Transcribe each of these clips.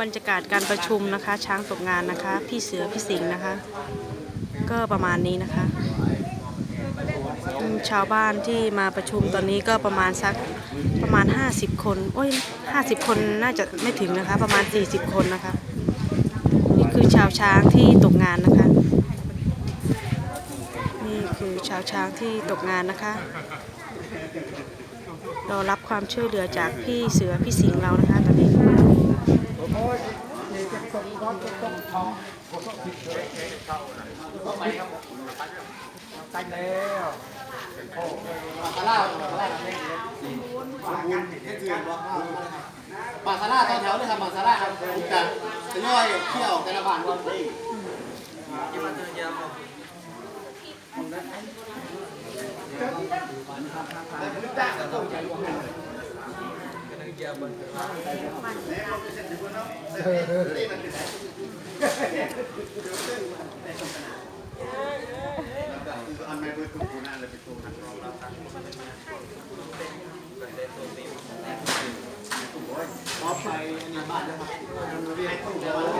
บรรยากาศการประชุมนะคะ ช้างตกงานนะคะ พี่เสือพี่สิงห์นะคะ ก็ประมาณนี้นะคะชาวบ้านที่มาประชุมตอนนี้ก็ประมาณสักประมาณ 50 คนโอ้ย50 คนน่าจะไม่ถึงนะคะ ประมาณ 40 คนนะคะ นี่คือชาวช้างที่ตกงานนะคะ นี่คือชาวช้างที่ตกงานนะคะรอรับความช่วยเหลือจากพี่เสือพี่สิงห์เรานะคะตอนนี้ บาคาร่าบาคาร่าให้เถื่อนบอกบาคาร่าต่อแถวเลยครับบาคาร่าครับผมจะจะย่อยเที่ยวแต่ละบ้านวันนี้มอบไปอันนี้บ้านนะครับเรียนตู้เดียว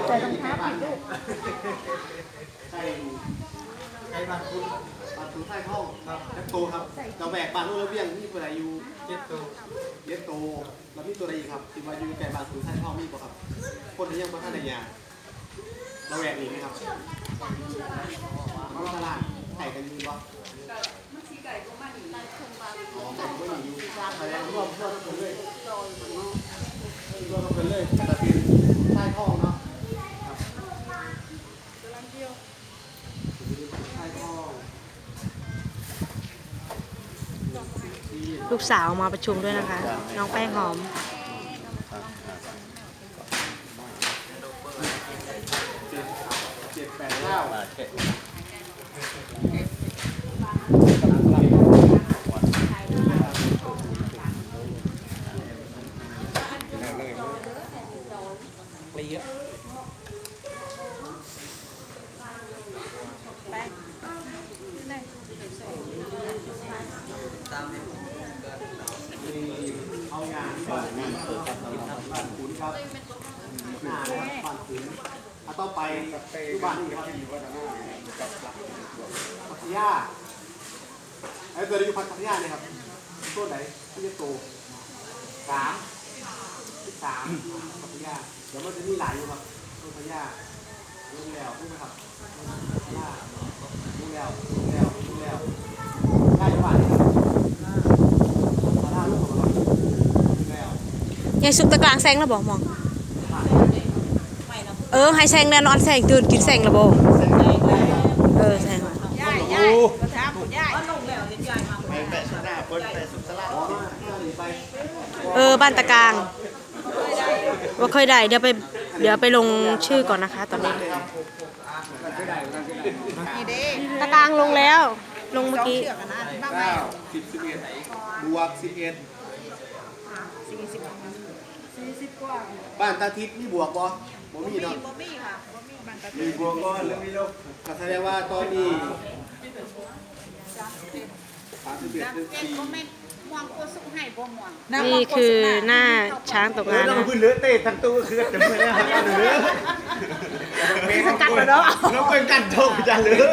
ใจต้องทับอีกลูกใช่ใช่บ้านคุณ บ้านคุณใต้ห้องครับเล็บโตครับเราแบกบ้านนู้นแล้วเบี้ยงนี่ตัวไหนอยู่เย็ดโตเย็ดโตแล้วมีตัวอะไรอีกครับที่มาอยู่ใกล้บ้านคุณใต้ห้องมีป่ะครับ คนที่ยังไม่ทันในยาเราแบกอีกไหมครับมันตลาดไก่กันอยู่ปะอ๋อไก่ก็อยู่แสดงรวมรวมกันเลยรวมกันเลยแต่เป็นใต้ท้องเนาะครับใต้ท้อง ลูกสาวมาประชุมด้วยนะคะ น้องแป้งหอมเจ็ดแปดเก้า เอางานก่อนนะบ้านขุนครับหน้านะครับบ้านขุน เอาต่อไปที่บ้านนี่ครับพัทยาไอ้ตัวนี้อยู่พัทยาเนี่ยครับตัวไหนที่จะโตสามที่สามพัทยาเดี๋ยวมันจะมีหลายอยู่ครับตัวพัทยาลุงแล้วพูดไหมครับพัทยาลุงแล้วลุงแล้วลุงแล้วได้อยู่บ้านนี่ครับพัทยาลูกของเราลุงแล้วยายสุกตะกลางแซงแล้วบอกมอง เออ ให้แซงแน่นอนแซงตื่นกินแซงแล้วบอกเออแซงละย่ายย่ายก็ถามผมย่ายเออ บ้านตะกลางว่าเคยได้ เดี๋ยวไป เดี๋ยวไปลงชื่อก่อนนะคะ ตอนนี้นี่เด้ตะกลางลงแล้ว ลงเมื่อกี้เชือกกันนะบ้างไหมเก้าสิบสิบเอ็ดบวกสิบเอ็ดสี่สิบสี่สิบกว่าบ้านตาทิพย์มีบวกบ่ บ่มีมีเนาะบ่มีค่ะบ่มีบางกะมีบวกก็แล้วมีลบก็แสดงว่าตอนนี้สามสิบเอ็ดหนึ่งเจ็ดสี่ก็ไม่ม่วงโคสุกให้บ่ม่วงนี่คือหน้าช้างตกงานนะคะพื้นเลือเตะทั้งตู้คือจะไม่ได้หันเลือมีสกัดแล้วเนาะแล้วเป็นกันโชคจะเลือ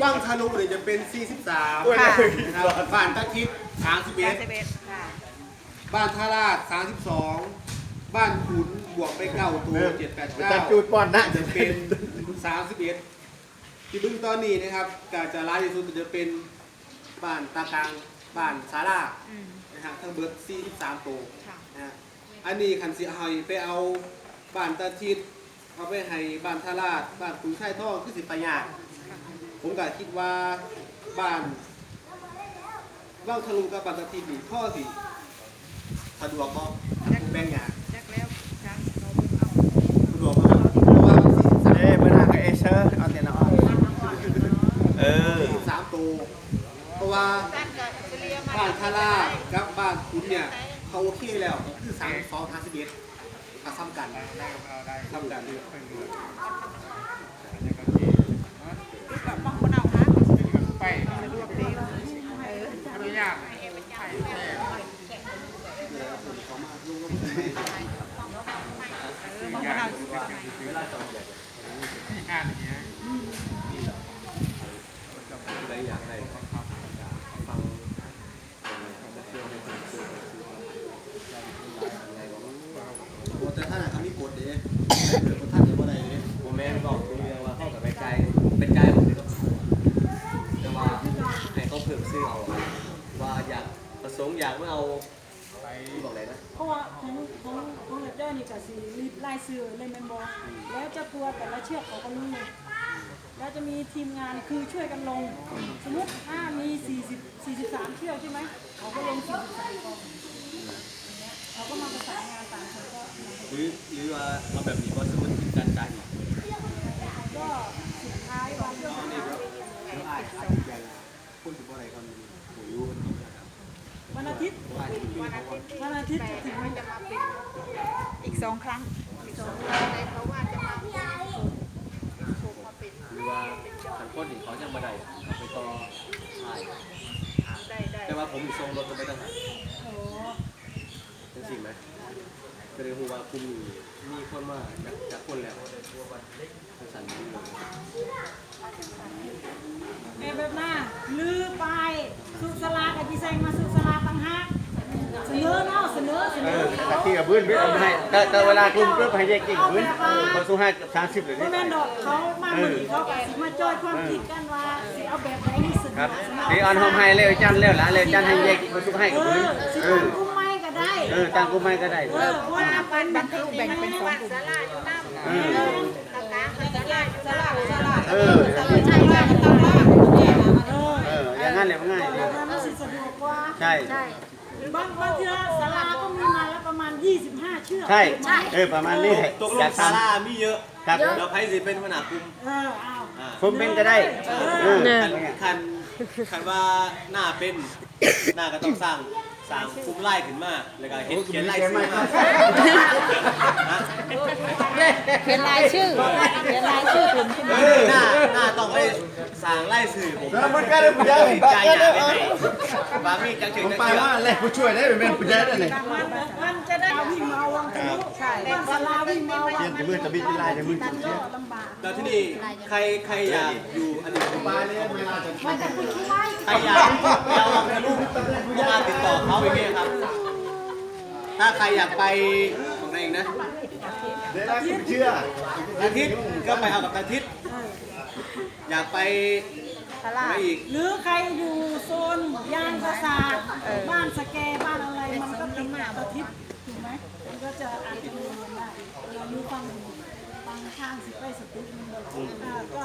กว้างทะลุเนี่ยจะเป็นสี่สิบสามค่ะ นะครับบ้านตาทิพย์สามสิบเอ็ดสิบเอ็ดค่ะ บ้านท่าราชสามสิ บสองบ้านขุนบวกไปเก้าตัวเจ็ดแปดเก้าจะจูดบอลนะจะเป็นสามสิบเอ็ดที่เบึ้งตอนนี้นะครับการจะร้ายที่สุดจะเป็นบ้านตากลางบ้านสาราอืมนะฮะทั้งเบิร์ด43ตัวค่ะนะฮะอันนี้คันสิเอาไปเอาบ้านตาทิศเอาไปให้บ้านทาราชบ้านขุนไส้ท่องคือสิประหยัดผมก็คิดว่าบ้านเล่าทะลุกับบ้านตาทิศนี่พ่อสิสะดวกบ่แบ่งหยาจักแล้วช้างเราเอา สะดวกบ่ครับเพราะว่ามัน43 เอ้เวลากับเอเชอร์เอาเตียนออกเออ 43ตัวเพราะว่า ด้านกับเรียมา บ้านทาราชกับบ้านขุนเนี่ยเขาโอเคแล้วคือ32 51ถ้าซ้ำกัน ซ้ำกันแบบป้องคนเอาค่ะ ไป สะดวกดีเออ อนุญาต เขามาลง ของเรา แต่ท่านทำนี่กดเด้เกิดท่านจะว่าอะไรเด้ ผมแม่บอกคุณเรียงว่าเข้ากับไปไกลเป็นไกลผมก็แต่ว่าให้เขาเพิ่มซื้อเอาว่าอยากประสงค์อยากไม่เอาที่บอกอะไรนะ เพราะว่าของของของเลเอร์นี่ก็สิรีบไล่ซื้อเลยแมนบ่แล้วเจ้าตัวแต่ละเชือกเขาก็รู้แล้วจะมีทีมงานคือช่วยกันลง สมมติถ้ามี 40 43 เชือกใช่ไหมเขาก็ลง43กองอย่างเงี้ยเขาก็มาประสานงานต่างคนก็ หรือหรือว่าเอาแบบนี้ก็สมมติการจ่ายอีก ก็สุดท้ายวันเดียวกัน คุณถือว่าอะไรกันหูยูมันมีนะครับ วันอาทิตย์วันอาทิตย์จะถึงมันจะมาเป็น อีกสองครั้ง หรือว่าทางคนอีก เขายังมาได้ไปต่อถ่ายแต่ว่าผมอีกทรงรถก็ไม่ต้องหาโอ้เป็นสิ่งไหมก็เลยรู้ว่าคุณมีมีคนมาจากจากคนแล้วเป็นสันนิษฐานแม่แบบหน้าลือไป สุสลากับพี่แซงมาสุ ตีกับพื้นเอาให้แต่แต่เวลากลุ่มเพื่อให้แยกกิ่งพื้นเขาสู้ให้สามสิบเลยนี่ แม่ดอกเขามาหมือนเขาก็สิมาจอยความคิดกันว่าสิเอาแบบไหนที่สุดครับนี่ออนห้องให้เร็วจันเร็วละเร็วจันให้แยกเขาสู้ให้กับพื้นอสิเอตั้องกุ้งไม้ก็ได้เออตั้งกุ้มให้ก็ได้เออเพราะว่าน้ำปันบันทะลุแบ่งเป็นสองกลุ่มเออเออเออเอออย่างนั้นเลยมันง่ายดี มันสิสะดวกกว่า ใช่ บางบางเทื่อศาลาก็มีมาแล้วประมาณ 25 เชือกใช่เออประมาณนี้ตกลองยากซาทำร่ามีเยอะครับ แล้วไพ่สิเป็นหัวหน้ากลุ่มเออเอาอ่าผมเป็นก็ได้เออเนี่ยคันคันคันว่าหน้าเป็นหน้าก็ต้องสร้าง สร้างคุ้มไล่ขึ้นมาแล้วก็เห็นเขียนไล่ขึ้นมาเขียนรายชื่อ เขียนรายชื่อกลุ่มขึ้นมาหน้าหน้าต้องไปสร้างไล่สื่อผมมันก็ได้ผู้ใหญ่ใจอยากให้บามีจังเฉยผมจังไปเฉยว่าเลยผู้ช่วยได้เป็นผู้ใหญ่ได้เลยมันมันจะได้ วิ่งมาวังทะลุใช่ศาลาวิ่งมาวังเปลี่ยนจะมือจะบิดเป็นลายจะมือกัจุนดก็เชี่ยลำบากแล้วที่นี่ใครใครอยากอยู่อันนี้ผมปลาเนี่ยเวลาจะมันจะคุยขี้ไล่ใครอยากเราทะลุก็มาติดต่อเขาอย่างเงี้ยครับ ถ้าใครอยากไปของเองนะได้แล้วเชื่ออาทิตย์ก็ไปเอากับอาทิตย์อยากไปไปอีกหรือใครอยู่โซนยางประสาทบ้านสแกบ้านอะไรมันก็เป็นมาอาทิตย์ ถูกไหมมันก็จะอาจจะมีเงินได้เรามีฟังฟังข้างสิไปสติ๊กมันเลยอ่าก็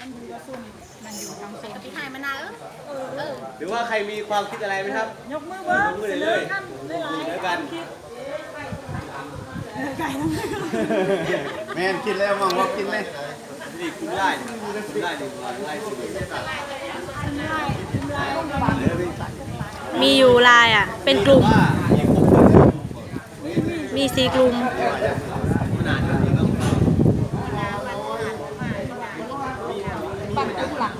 มันอยู่กับส่วนมันอยู่ทางโซนพี่หายมานานแล้วเออหรือว่าใครมีความคิดอะไรไหมครับ ยกมือเบิ้งยกมือเสเลยนเลอยกันหลายเสนอๆกักานรคิดเออไก่ทั้งนั้นแม่นกินแล้วมองว่ากินเลยนี่คุ้มได้นะครับคุ้มได้ดีกว่าไล่สื่อทำลายทำลายลำบากมีอยู่ลายอะ เป็นกลุ่ม ว่ามีครบเลย มีสีกลุ่มขนาดนี้ก็ปักหลัก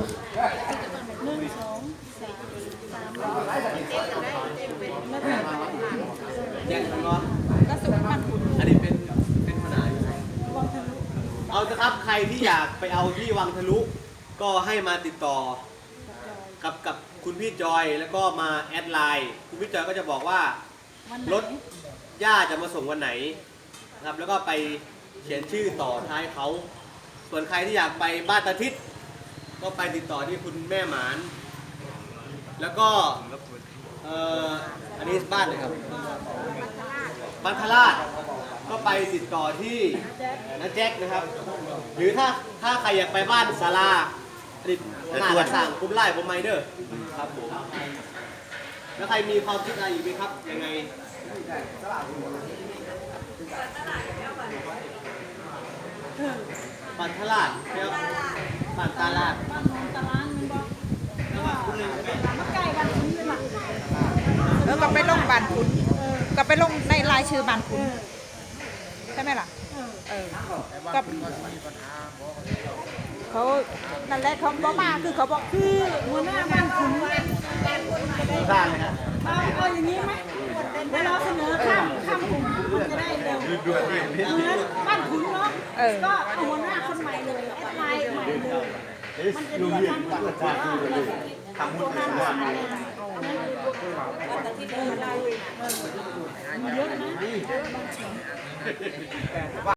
หนึ่งสองสามสามแล้วก็แยกกันเนาะก็สุดมันขุนอันนี้เป็นเป็นขนาดอยู่วางทะลุเอาเถอะครับใครที่อยากไปเอาที่วังทะลุ ก็ให้มาติดต่อกับกับคุณพี่จอยแล้วก็มาแอดไลน์ คุณพี่จอยก็จะบอกว่าวันไหนรถ ย่าจะมาส่งวันไหนนะครับ แล้วก็ไปเขียนชื่อต่อท้ายเขา ส่วนใครที่อยากไปบ้านตาทิศก็ไปติดต่อที่คุณแม่หมาน แล้วก็เอ่ออันนี้บ้านเลยครับบ้านทราชก็ไปติดต่อที่น้าแจ็คนะครับ หรือถ้าถ้าใครอยากไปบ้านศาลาอดีตหน้าสั่งคุ้มไล่ผมไมเดอร์ครับผมแล้วใครมีความคิดอะไรอีกไหมครับยังไง ปันทลาดเรียกปันตาลาดบ้านนอนตารางมันบอกมันใกล้บ้านคุณเลยล่ะแล้วก็ไปลงบานขุนก็ไปลงในรายชื่อบานขุนใช่ไหมล่ะเออเออก็เขานั่นแหละเขาบอกมาคือเขาบอกคือหัวหน้าบ้านคุณสร้างเลยฮะเอาเอาอย่างนี้ไหม เวลาเสนอข้ามข้ามกลุ่มมันจะได้เร็วดูดูดิเออบ้านขุนเนาะเออ ก็เอาหัวหน้าคนใหม่เลยแอดไลน์ใหม่เลยมันจะดีกันทำบุญกันแต่ที่เดินไลน์เยอะนะ